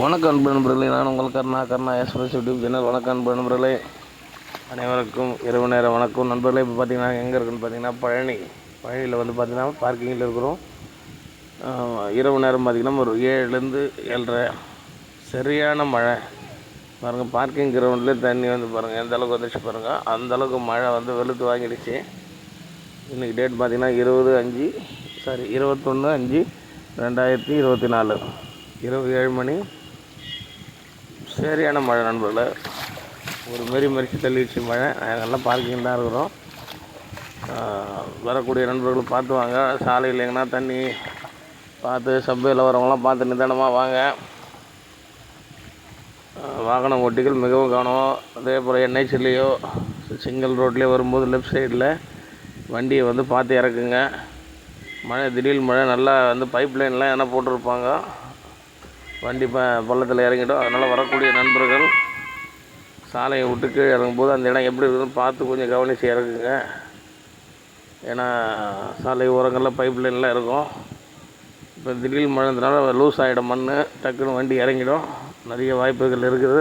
வணக்கம் அன்பு நண்பர்களே நான் உங்கள் Karna Karna express YouTube channel வணக்கம் அன்பு நண்பர்களே. அனைவருக்கும் இரவு நேரம் வணக்கம். நண்பர்களே இப்போ பார்த்தீங்கன்னா எங்கே இருக்குன்னு பார்த்தீங்கன்னா பழனி. பழனியில் வந்து பார்த்தீங்கன்னா பார்க்கிங்கில் இருக்கிறோம். இரவு நேரம் பார்த்திங்கன்னா ஒரு ஏழுலேருந்து ஏழரை. சரியான மழை. பாருங்கள் பார்க்கிங் கிரவுண்ட்லேயே தண்ணி வந்து பாருங்கள் எந்த அளவுக்கு வந்துச்சு பாருங்கள் அந்தளவுக்கு மழை வந்து வெளுத்து வாங்கிடுச்சு. இன்றைக்கி டேட் பார்த்திங்கன்னா இருபது அஞ்சு சாரி இருபத்தொன்று அஞ்சு ரெண்டாயிரத்தி இருபத்தி நாலு. இரவு ஏழு மணி. சரியான மழை நண்பர்களே. ஒரு மாரி மறித்து தள்ளிடுச்சு மழை. நாங்கள் நல்லா பார்க்கிங் தான் இருக்கிறோம். வரக்கூடிய நண்பர்கள் பார்த்து வாங்க. சாலையில் எங்கன்னா தண்ணி பார்த்து சப்வேயில் வரவங்களாம் பார்த்து நிதானமாக வாங்க. வாகனம் வாகன ஓட்டிகள் மிகவும் கவனம் அதே போல் என்ஹெச்லேயோ சிங்கிள் ரோட்லேயோ வரும்போது லெஃப்ட் சைடில் வண்டியை வந்து பார்த்து இறக்குங்க. மழை திடீர் மழை நல்லா வந்து பைப் லைன்லாம் எதனா போட்டிருப்பாங்க. வண்டி ப பள்ளத்தில் இறங்கிட்டோம். அதனால் வரக்கூடிய நண்பர்கள் சாலையை விட்டு கீழே இறங்கும்போது அந்த இடம் எப்படி இருக்குதுன்னு பார்த்து கொஞ்சம் கவனித்து இறங்குங்க. ஏன்னா சாலை ஓரங்களில் பைப் லைன்லாம் இருக்கும். இப்போ திடீர் மழைந்ததுனால லூஸ் ஆகிடும் மண் டக்குன்னு வண்டி இறங்கிடும். நிறைய வாய்ப்புகள் இருக்குது.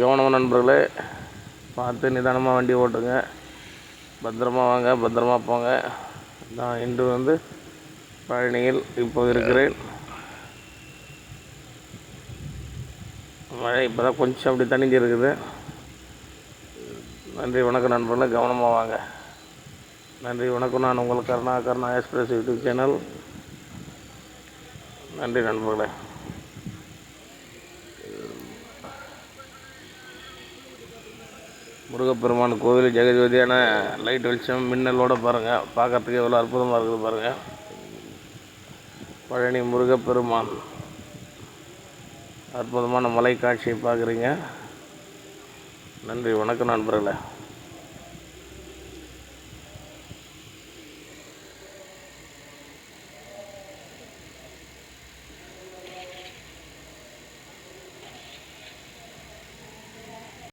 கவனமாக நண்பர்களே பார்த்து நிதானமாக வண்டி ஓட்டுங்க. பத்திரமா வாங்க பத்திரமா போங்க. நான் இன்று வந்து பழனியில் இப்போ இருக்கிறேன். மழை இப்போ தான் கொஞ்சம் அப்படி தணிஞ்சு இருக்குது. நன்றி வணக்கம் நண்பர்களே. கவனமாக வாங்க. நன்றி வணக்கம். நான் உங்கள் Karuna Karuna express YouTube channel நன்றி நண்பர்களே. முருகப்பெருமான் கோவில் ஜெகஜோதியான லைட் வெளிச்சம் மின்னலோடு பாருங்கள் பார்க்கறதுக்கு எவ்வளோ அற்புதமாக இருக்குது பாருங்கள் பழனி முருகப்பெருமான். அற்புதமான மலை காட்சியை பார்க்குறீங்க. நன்றி வணக்கம் நண்பர்களே.